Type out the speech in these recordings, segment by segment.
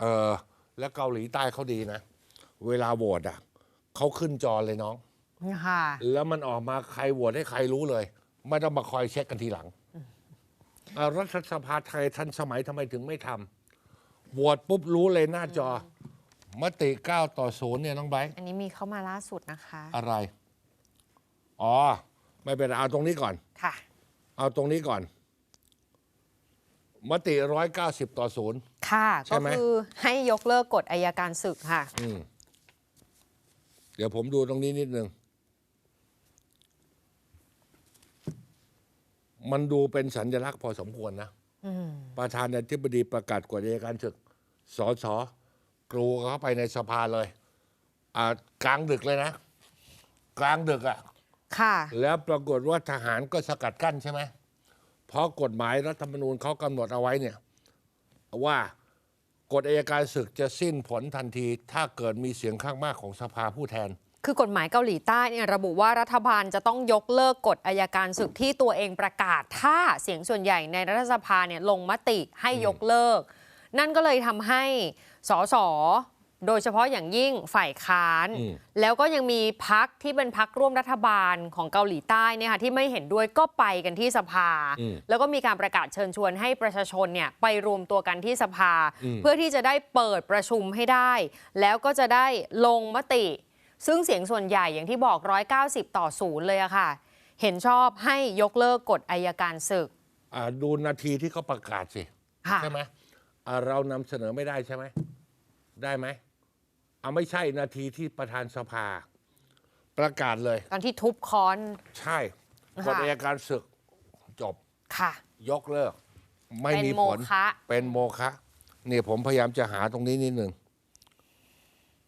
เออแล้วเกาหลีใต้เขาดีนะ เวลาโหวตอะเขาขึ้นจอเลยน้อง ค่ะ แล้วมันออกมาใครโหวตให้ใครรู้เลย ไม่ต้องมาคอยเช็คกันทีหลังอะรัฐสภาไทยทันสมัยทำไมถึงไม่ทำโหวตปุ๊บรู้เลยหน้าจอ มติ9ต่อ0เนี่ยน้องไบร์ทอันนี้มีเข้ามาล่าสุดนะคะ อะไร อ๋อ ไม่เป็นไรเอาตรงนี้ก่อน ค่ะ เอาตรงนี้ก่อน มติ 190 ต่อ0 ค่ะใช่ก็ไหมคือให้ยกเลิกกฎอายการศึกค่ะอืมเดี๋ยวผมดูตรงนี้นิดนึง มันดูเป็นสัญลักษณ์พอสมควรนะอืมประธานาธิบดีประกาศกฎอัยการศึกสสกรูเข้าไปในสภาเลยอ่ากลางดึกเลยนะ กลางดึกอะ่ะ ค่ะ แล้วปรากฏว่าทหารก็สกัดกั้นใช่ไหมเพราะกฎหมายรัฐธรรมนูญเขากำหนดเอาไว้เนี่ย ว่ากฎอายการศึกจะสิ้นผลทันที ถ้าเกิดมีเสียงข้างมากของสภาผู้แทน คือกฎหมายเกาหลีใต้เนี่ยระบุว่ารัฐบาลจะต้องยกเลิกกฎอายการศึกที่ตัวเองประกาศ ถ้าเสียงส่วนใหญ่ในรัฐสภาเนี่ยลงมติให้ยกเลิก นั่นก็เลยทำให้สส โดยเฉพาะอย่างยิ่งฝ่ายค้านอืมแล้วก็ยังมีพักที่เป็นพักร่วมรัฐบาลของเกาหลีใต้เนี่ยค่ะที่ไม่เห็นด้วยก็ไปกันที่สภาอืมแล้วก็มีการประกาศเชิญชวนให้ประชาชนเนี่ยไปรวมตัวกันที่สภาอืมเพื่อที่จะได้เปิดประชุมให้ได้ แล้วก็จะได้ลงมติ ซึ่งเสียงส่วนใหญ่อย่างที่บอก 190 ต่อศูนย์เลยอะค่ะ เห็นชอบให้ยกเลิกกฎอายการศึกอ่าดูนาทีที่เขาประกาศสิค่ะใช่ไหมอ่าเรานำเสนอไม่ได้ใช่ไหมได้ไหม เอาไม่ใช่นาทีที่ประธานสภา ประกาศเลย ตอนที่ทุบค้อน ใช่ค่ะกฎอัยการศึกจบ ค่ะ ยกเลิก ไม่เป็นมีโมผลฆะเป็นโมฆะนี่ผมพยายามจะหาตรงนี้นิดหนึ่ง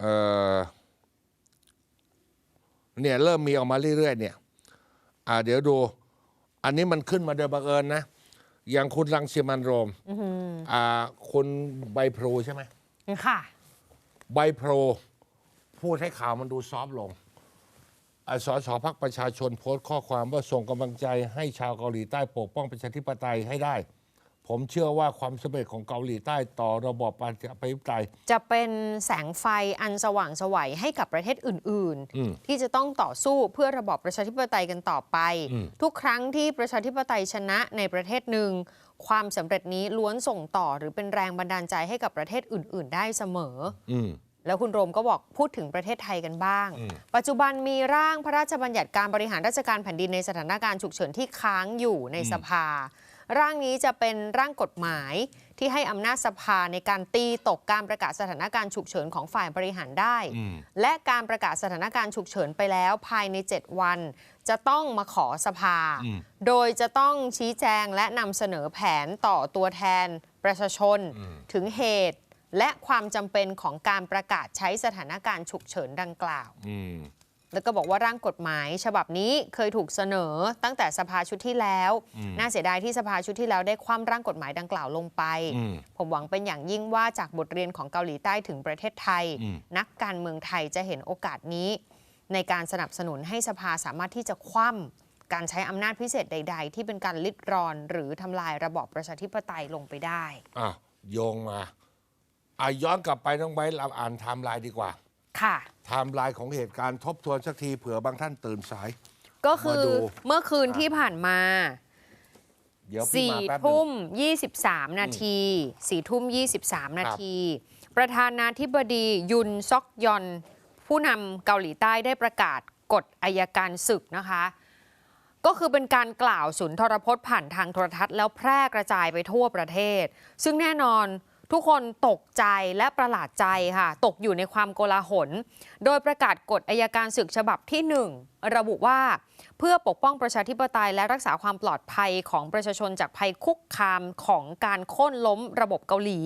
เออเนี่ยเริ่มมีออกมาเรื่อยๆเนี่ย อ่า เดี๋ยวดู อันนี้มันขึ้นมาโดยบังเอิญนะ อย่างคุณรังสิมันต์โรมอื้อหืออ่าคุณใบพลูใช่ไหมค่ะ ใบโพลพูดให้ข่าวมันดูซอฟลงอาสสพักประชาชนโพสต์ข้อความว่าส่งกำลังใจให้ชาวเกาหลีใต้ปกป้องประชาธิปไตยให้ได้ ผมเชื่อว่าความสำเร็จของเกาหลีใต้ต่อระบอบประชาธิปไตย จะเป็นแสงไฟอันสว่างไสวัยให้กับประเทศอื่น อืมๆ ที่จะต้องต่อสู้เพื่อระบอบประชาธิปไตยกันต่อไป อืม ทุกครั้งที่ประชาธิปไตยชนะในประเทศหนึ่ง ความสำเร็จนี้ล้วนส่งต่อหรือเป็นแรงบันดาลใจให้กับประเทศอื่น ๆ ได้เสมอ อืม แล้วคุณโรมก็บอกพูดถึงประเทศไทยกันบ้าง อืม ปัจจุบันมีร่างพระราชบัญญัติการบริหารราชการแผ่นดินในสถานการณ์ฉุกเฉินที่ค้างอยู่ในสภา ร่างนี้จะเป็นร่างกฎหมายที่ให้อำนาจสภาในการตีตกการประกาศสถานการณ์ฉุกเฉินของฝ่ายบริหารได้อืมและการประกาศสถานการณ์ฉุกเฉินไปแล้วภายใน 7 วัน จะต้องมาขอสภาอืมโดยจะต้องชี้แจงและนำเสนอแผนต่อตัวแทนประชาชน ถึงเหตุและความจำเป็นของการประกาศใช้สถานการณ์ฉุกเฉินดังกล่าวอืม แล้วก็บอกว่าร่างกฎหมายฉบับนี้เคยถูกเสนอตั้งแต่สภาชุดที่แล้วอืมน่าเสียดายที่สภาชุดที่แล้วได้คว่ำร่างกฎหมายดังกล่าวลงไปอืมผมหวังเป็นอย่างยิ่งว่าจากบทเรียนของเกาหลีใต้ถึงประเทศไทยอืมนักการเมืองไทยจะเห็นโอกาสนี้ ในการสนับสนุนให้สภาสามารถที่จะคว่ำการใช้อำนาจพิเศษใด ๆ ที่เป็นการลิดรอนหรือทำลายระบอบประชาธิปไตยลงไปได้อะโยงมาอะย้อนกลับไปน้องไบร์ทเราอ่านไทม์ไลน์ดีกว่า ค่ะไทม์ไลน์ของเหตุการณ์ทบทวนสักทีเผื่อบางท่านตื่นสาย ก็คือมาดู เมื่อคืนที่ผ่านมาเดี๋ยวพี่สี่มาแป๊บหนึทุ่งม23นาทีสี่ทุ่ม23นาครับที ประธานาธิบดียุนซอกยอน ผู้นำเกาหลีใต้ได้ประกาศกฎอายการศึกนะคะ ก็คือเป็นการกล่าวสุนทรพจน์ผ่านทางโทรทัศน์แล้วแพร่กระจายไปทั่วประเทศ ซึ่งแน่นอน ทุกคนตกใจและประหลาดใจค่ะ ตกอยู่ในความโกลาหล โดยประกาศกฎอายการศึกฉบับที่ 1 ระบุว่า เพื่อปกป้องประชาธิปไตยและรักษาความปลอดภัยของประชาชนจากภัยคุกคามของการโค่นล้มระบบเกาหลี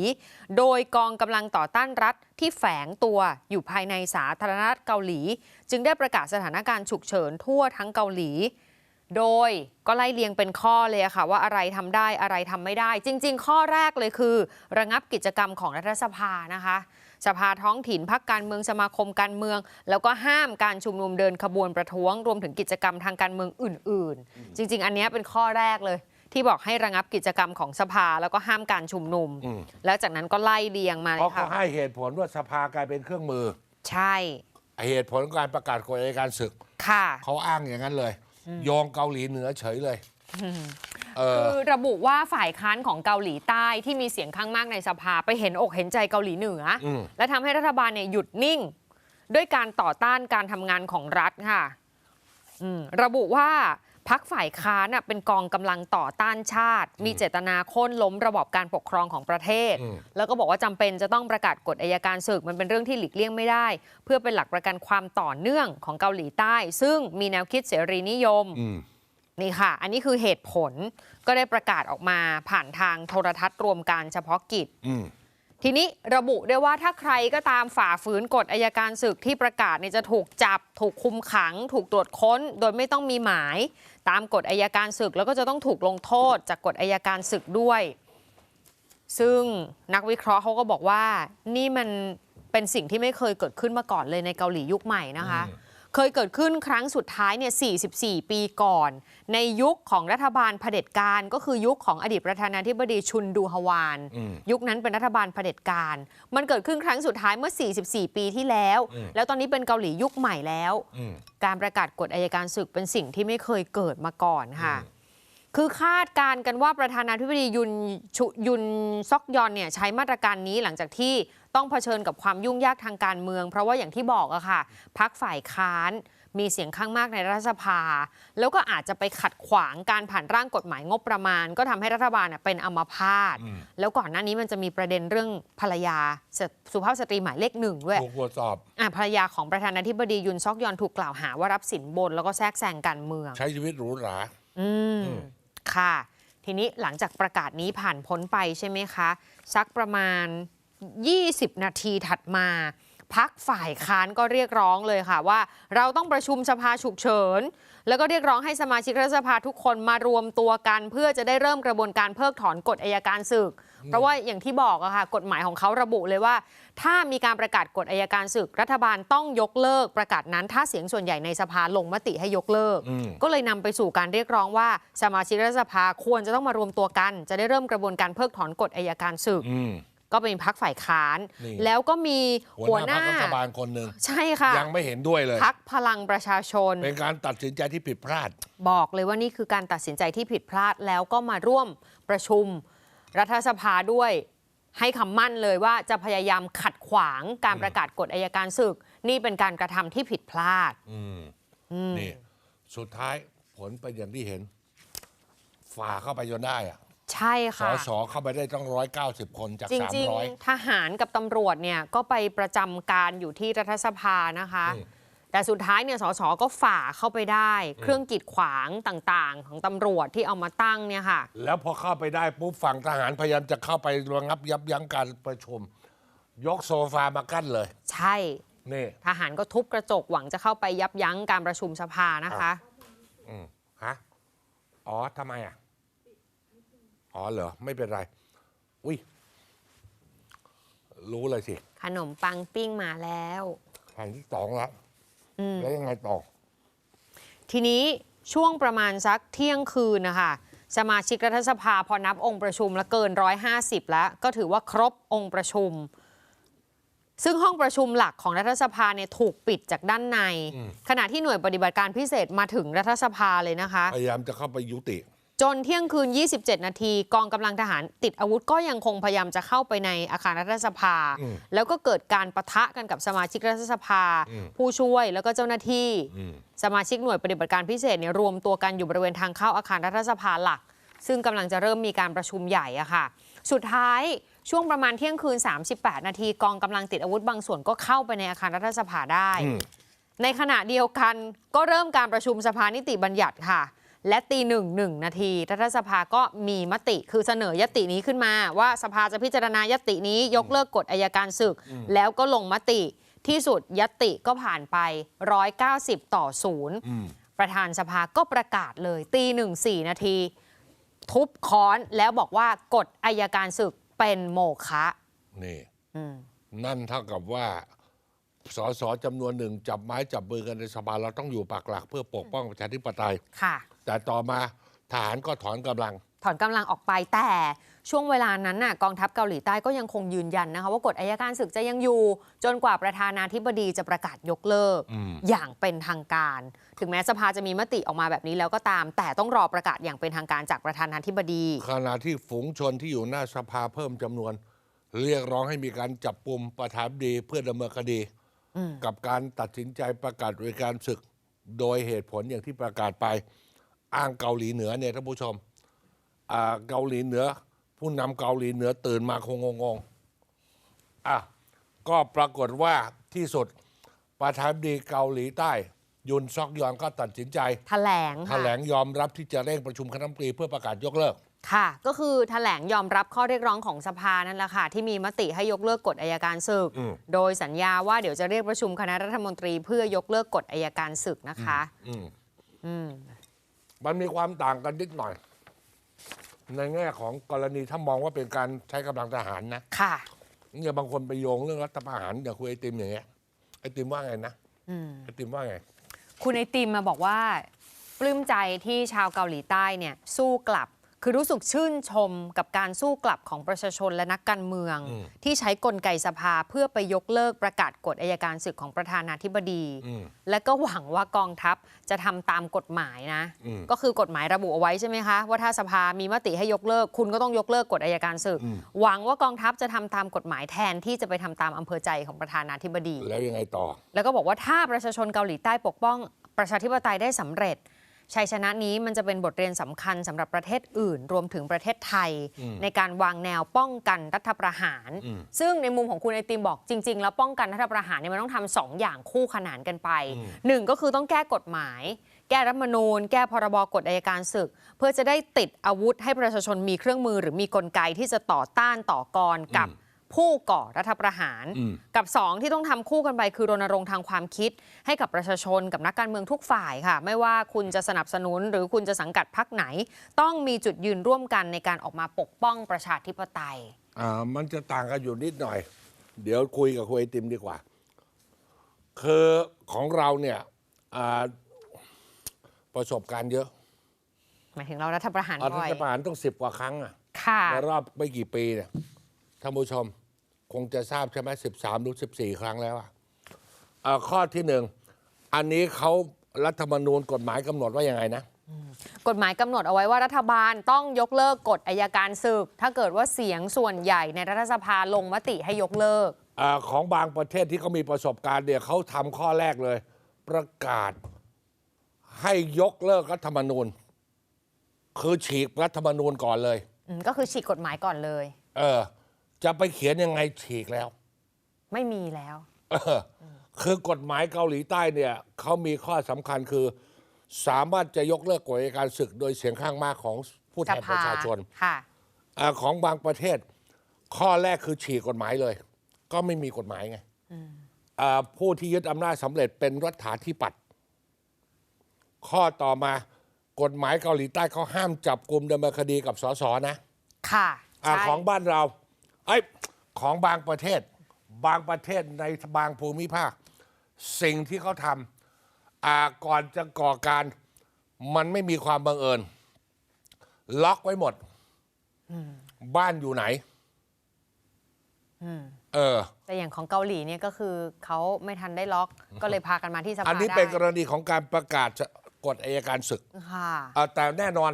โดยกองกำลังต่อต้านรัฐที่แฝงตัวอยู่ภายในสาธารณรัฐเกาหลี จึงได้ประกาศสถานการณ์ฉุกเฉินทั่วทั้งเกาหลี โดยก็ไล่เรียงเป็นข้อเลยอะค่ะ ว่าอะไรทำได้อะไรทำไม่ได้ จริง ๆ ข้อแรกเลยคือ ระงับกิจกรรมของรัฐสภานะคะ สภาท้องถิ่นพักการเมืองสมาคมการเมือง แล้วก็ห้ามการชุมนุมเดินขบวนประท้วง รวมถึงกิจกรรมทางการเมืองอื่น ๆ จริง ๆ อันเนี้ยเป็นข้อแรกเลยที่บอกให้ระงับกิจกรรมของสภาแล้วก็ห้ามการชุมนุมอืมแล้วจากนั้นก็ไล่เลียงมาเลเพราะยเขาค่ะให้เหตุผลว่าสภากลายเป็นเครื่องมือ ใช่ เหตุผลการประกาศกฎอัยการศึก ค่ะเขาอ้างอย่างนั้นเลย โยงเกาหลีเหนือเฉยเลยเออคือระบุว่าฝ่ายค้านของเกาหลีใต้ที่มีเสียงข้างมากในสภาไปเห็นอกเห็นใจเกาหลีเหนืออมและทำให้รัฐบาลเนี่ยหยุดนิ่ง ด้วยการต่อต้านการทำงานของรัฐค่ะอืมระบุว่า พักฝ่ายค้านน่ะเป็นกองกำลังต่อต้านชาติ มีเจตนาโค่นล้มระบอบการปกครองของประเทศอืมแล้วก็บอกว่าจำเป็นจะต้องประกาศกฎอายการศึกมันเป็นเรื่องที่หลีกเลี่ยงไม่ได้ เพื่อเป็นหลักประกันความต่อเนื่องของเกาหลีใต้ ซึ่งมีแนวคิดเสรีนิยมอืมนี่ค่ะ อันนี้คือเหตุผลก็ได้ประกาศออกมาผ่านทางโทรทัศน์รวมการเฉพาะกิจอืม ทีนี้ระบุได้ว่าถ้าใครก็ตามฝ่าฝืนกฎอายการศึกที่ประกาศเนี่ยจะถูกจับ ถูกคุมขัง ถูกตรวจค้น โดยไม่ต้องมีหมาย ตามกฎอายการศึกแล้วก็จะต้องถูกลงโทษจากกฎอายการศึกด้วย ซึ่งนักวิเคราะห์เขาก็บอกว่านี่มันเป็นสิ่งที่ไม่เคยเกิดขึ้นมาก่อนเลยในเกาหลียุคใหม่นะคะ เคยเกิดขึ้นครั้งสุดท้ายเนี่ย 44 ปีก่อน ในยุคของรัฐบาลเผด็จการก็คือยุคของอดีตประธานาธิบดีชุนดูฮวานอืมยุคนั้นเป็นรัฐบาลเผด็จการ มันเกิดขึ้นครั้งสุดท้ายเมื่อ 44 ปีที่แล้วอืมแล้วตอนนี้เป็นเกาหลียุคใหม่แล้วอืมการประกาศกฎอายการศึกเป็นสิ่งที่ไม่เคยเกิดมาก่อนค่ะ คือคาดการณ์กันว่าประธานาธิบดียุนชุยุนซอกยอนเนี่ยใช้มาตรการนี้หลังจากที่ต้องเผชิญกับความยุ่งยากทางการเมือง เพราะว่าอย่างที่บอกอะค่ะพักฝ่ายค้านมีเสียงข้างมากในรัฐสภา แล้วก็อาจจะไปขัดขวางการผ่านร่างกฎหมายงบประมาณ ก็ทำให้รัฐบาลน่ะเป็นอัมพาตอืมแล้วก่อนหน้านี้มันจะมีประเด็นเรื่องภรรยาสสุภาพสตรีหมายเลขหนึ่งด้วยถูกตรวจสอบอะภรรยาของประธานาธิบดียุนซอกยอนถูกกล่าวหาว่ารับสินบน แล้วก็แทรกแซงการเมือง ใช้ชีวิตหรูหรา อืมอืม ค่ะ ทีนี้หลังจากประกาศนี้ผ่านพ้นไปใช่ไหมคะ สักประมาณ 20 นาทีถัดมา พักฝ่ายค้านก็เรียกร้องเลยค่ะว่า เราต้องประชุมสภาฉุกเฉิน แล้วก็เรียกร้องให้สมาชิกรัฐสภาทุกคนมารวมตัวกัน เพื่อจะได้เริ่มกระบวนการเพิกถอนกฎอายการศึก เพราะว่าอย่างที่บอกอะค่ะกฎหมายของเขาระบุเลยว่า ถ้ามีการประกาศกฎอายการศึก รัฐบาลต้องยกเลิกประกาศนั้น ถ้าเสียงส่วนใหญ่ในสภาลงมติให้ยกเลิกอืมก็เลยนำไปสู่การเรียกร้องว่าสมาชิกรัฐสภาควรจะต้องมารวมตัวกัน จะได้เริ่มกระบวนการเพิกถอนกฎอายการศึกอืม ก็เป็นพักฝ่ายค้าน นี่ แล้วก็มีหัวหน้าพรรครัฐบาลคนหนึ่งใช่ค่ะยังไม่เห็นด้วยเลย พักพลังประชาชน เป็นการตัดสินใจที่ผิดพลาด บอกเลยว่านี่คือการตัดสินใจที่ผิดพลาดแล้วก็มาร่วมประชุมรัฐสภาด้วย ให้คำมั่นเลยว่าจะพยายามขัดขวางการประกาศกฎอายการศึก นี่เป็นการกระทำที่ผิดพลาดอืมอืมนี่ สุดท้ายผลเป็นอย่างที่เห็น ฝ่าเข้าไปจนได้อะ ใช่สค่ะ สเข้าไปได้ต้องร้อยเก้าสิบคนจากจสามริงร้อยๆทหารกับตำรวจเนี่ยก็ไปประจำการอยู่ที่รัฐสภานะคะ อืม แต่สุดท้ายเนี่ยสสก็ฝ่าเข้าไปได้ เครื่องกีดขวางต่างๆ ของตำรวจที่เอามาตั้งเนี่ยค่ะ แล้วพอเข้าไปได้ปุ๊บฝั่งทหารพยายามจะเข้าไประงับยับยั้งการประชุม ยกโซฟามากั้นเลย ใช่นี่ ทหารก็ทุบกระจกหวังจะเข้าไปยับยั้งการประชุมสภานะคะอืมฮะ อ๋อทำไมอะ อ๋อเหรอ ไม่เป็นไร อุ้ยรู้เลยสิขนมปังปิ้งมาแล้วแห่งที่สองแล้ว อืม แล้วยังไงต่อ ทีนี้ช่วงประมาณสักเที่ยงคืนนะคะสมาชิกรัฐสภาพอนับองค์ประชุมแล้วเกิน 150 แล้ว ก็ถือว่าครบองค์ประชุม ซึ่งห้องประชุมหลักของรัฐสภาเนี่ยถูกปิดจากด้านใน อืม ขณะที่หน่วยปฏิบัติการพิเศษมาถึงรัฐสภาเลยนะคะ พยายามจะเข้าไปยุติ จนเที่ยงคืน 27 นาทีกองกำลังทหารติดอาวุธก็ยังคงพยายามจะเข้าไปในอาคารรัฐสภาอืมแล้วก็เกิดการปะทะกันกับสมาชิกรัฐสภาอืมผู้ช่วยแล้วก็เจ้าหน้าที่อืมสมาชิกหน่วยปฏิบัติการพิเศษเนี่ยรวมตัวกันอยู่บริเวณทางเข้าอาคารรัฐสภาหลัก ซึ่งกำลังจะเริ่มมีการประชุมใหญ่อะค่ะ สุดท้ายช่วงประมาณเที่ยงคืน 38 นาทีกองกำลังติดอาวุธบางส่วนก็เข้าไปในอาคารรัฐสภาได้อืมในขณะเดียวกันก็เริ่มการประชุมสภานิติบัญญัติค่ะ และตีหนึ่งหนึ่งนาทีรัฐสภาก็มีมติคือเสนอยตินี้ขึ้นมาว่าสภาจะพิจารณายตินี้ยกเลิกกฎอายการศึก แล้วก็ลงมติที่สุดยติก็ผ่านไป 190 ต่อศูนย์อืมประธานสภาก็ประกาศเลยตีหนึ่งสี่นาที ทุบค้อนแล้วบอกว่ากฎอายการศึกเป็นโมฆะนี่อืมนั่นเท่ากับว่า สสจำนวนหนึ่งจับไม้จับมือกันในสภาเราต้องอยู่ปากหลักเพื่อปกป้องประชาธิปไตย ค่ะ แต่ต่อมาทหารก็ถอนกำลัง ถอนกำลังออกไปแต่ช่วงเวลานั้นน่ะกองทัพเกาหลีใต้ก็ยังคงยืนยันนะคะว่ากฎอายการศึกจะยังอยู่ จนกว่าประธานาธิบดีจะประกาศยกเลิกอืม อย่างเป็นทางการ ถึงแม้สภาจะมีมติออกมาแบบนี้แล้วก็ตาม แต่ต้องรอประกาศอย่างเป็นทางการจากประธานาธิบดี ขณะที่ฝูงชนที่อยู่หน้าสภาเพิ่มจำนวน เรียกร้องให้มีการจับปุ่มประธานบดีเพื่อดำเนินคดี กับการตัดสินใจประกาศบริการศึก โดยเหตุผลอย่างที่ประกาศไป อ้างเกาหลีเหนือเนี่ยท่านผู้ชมอ่าเกาหลีเหนือ ผู้นำเกาหลีเหนือตื่นมาคงงงๆอะก็ปรากฏว่าที่สุดประธานบดีเกาหลีใต้ ยุนซอกยอนก็ตัดสินใจแถลงแถค่ะลงยอมรับที่จะเร่งประชุมคณะรัฐมนตรีเพื่อประกาศยกเลิก ค่ะ ก็คือแถลงยอมรับข้อเรียกร้องของสภานั่นแหละค่ะ ที่มีมติให้ยกเลิกกฎอายการศึกอืมโดยสัญญาว่าเดี๋ยวจะเรียกประชุมคณะรัฐมนตรี เพื่อยกเลิกกฎอายการศึกนะคะอืมอืมมันมีความต่างกันนิดหน่อย ในแง่ของกรณีถ้ามองว่าเป็นการใช้กำลังทหารนะค่ะเนี่ยบางคนไปโยงเรื่องรัฐประหารอย่างคุยไอติมอย่างเงี้ยไอติมว่าไงนะอืมไอติมว่าไง คุณไอติมมาบอกว่าปลื้มใจที่ชาวเกาหลีใต้เนี่ย สู้กลับ คือรู้สึกชื่นชมกับการสู้กลับของประชาชนและนักการเมืองอืมที่ใช้กลไกสภาเพื่อไปยกเลิกประกาศกฎอายการศึกของประธานาธิบดีอืมและก็หวังว่ากองทัพจะทำตามกฎหมายนะอืมก็คือกฎหมายระบุเอาไว้ใช่ไหมคะ ว่าถ้าสภามีมติให้ยกเลิก คุณก็ต้องยกเลิกกฎอายการศึกอืมหวังว่ากองทัพจะทำตามกฎหมายแทนที่จะไปทำตามอำเภอใจของประธานาธิบดี แล้วยังไงต่อ แล้วก็บอกว่าถ้าประชาชนเกาหลีใต้ปกป้องประชาธิปไตยได้สำเร็จ ชัยชนะนี้มันจะเป็นบทเรียนสำคัญสำหรับประเทศอื่น รวมถึงประเทศไทยอืมในการวางแนวป้องกันรัฐประหารอืมซึ่งในมุมของคุณไอติมบอกจริง ๆ แล้วป้องกันรัฐประหารเนี่ยมันต้องทำสองอย่างคู่ขนานกันไปอืมหนึ่งก็คือต้องแก้กฎหมาย แก้รัฐธรรมนูญ แก้พรบกฎอัยการศึก เพื่อจะได้ติดอาวุธให้ประชาชนมีเครื่องมือหรือมีกลไกที่จะต่อต้านต่อกรกับ ผู้ก่อรัฐประหารอืมกับ 2 ที่ต้องทำคู่กันไปคือรณรงค์ทางความคิด ให้กับประชาชนกับนักการเมืองทุกฝ่ายค่ะ ไม่ว่าคุณจะสนับสนุน หรือคุณจะสังกัดพรรคไหน ต้องมีจุดยืนร่วมกันในการออกมาปกป้องประชาธิปไตยอ่ามันจะต่างกันอยู่นิดหน่อย เดี๋ยวคุยกับคุยไอติมดีกว่า คือของเราเนี่ยอ่าประสบการณ์เยอะหมายถึงเรารัฐประหารรับ่อยฐประหารต้องสิบกว่าครั้งอะค่ะในรอบไม่กี่ปีเนี่ยท่านผู้ชม คงจะทราบใช่ไหมสิบสามหรือสิบสี่ครั้งแล้วอะอ่าข้อที่หนึ่งอันนี้เขารัฐธรรมนูญกฎหมายกำหนดว่ายังไงนะ กฎหมายกำหนดเอาไว้ว่ารัฐบาลต้องยกเลิกกฎอายการศึก ถ้าเกิดว่าเสียงส่วนใหญ่ในรัฐสภาลงมติให้ยกเลิก อาของบางประเทศที่เขามีประสบการณ์เนี่ยเขาทำข้อแรกเลย ประกาศให้ยกเลิกรัฐธรรมนูญ คือฉีกรัฐธรรมนูญก่อนเลย อืมก็คือฉีกกฎหมายก่อนเลย เออ จะไปเขียนยังไงฉีกแล้ว ไม่มีแล้วเออคือกฎหมายเกาหลีใต้เนี่ยเขามีข้อสำคัญคือ สามารถจะยกเลิกกฎอัยการศึกโดยเสียงข้างมากของผู้แทนประชาชนค่ะอาของบางประเทศ ข้อแรกคือฉีกกฎหมายเลย ก็ไม่มีกฎหมายไงอ่าผู้ที่ยึดอำนาจสำเร็จเป็นรัฐาธิปัตย์ข้อต่อมากฎหมายเกาหลีใต้เขาห้ามจับกลุ่มดำเนินคดีกับสสนะ ค่ะอาใช่ของบ้านเราไอ้ยของบางประเทศ บางประเทศในบางภูมิภาค สิ่งที่เขาทำอ่าก่อนจะก่อการมันไม่มีความบังเอิญ ล็อกไว้หมดบ้านอยู่ไหนอืมเออ แต่อย่างของเกาหลีเนี่ยก็คือเขาไม่ทันได้ล็อก ก็เลยพากันมาที่สภาอันนี้ได้เป็นกรณีของการประกาศกฎอายการศึกค่ะอ่าแต่แน่นอน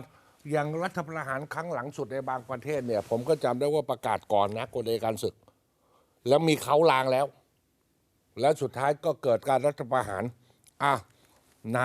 อย่างรัฐประหารครั้งหลังสุดในบางประเทศเนี่ย ผมก็จำได้ว่าประกาศก่อนนะกฎอายการศึก แล้วมีเขาลางแล้ว แล้วสุดท้ายก็เกิดการรัฐประหารอะไหน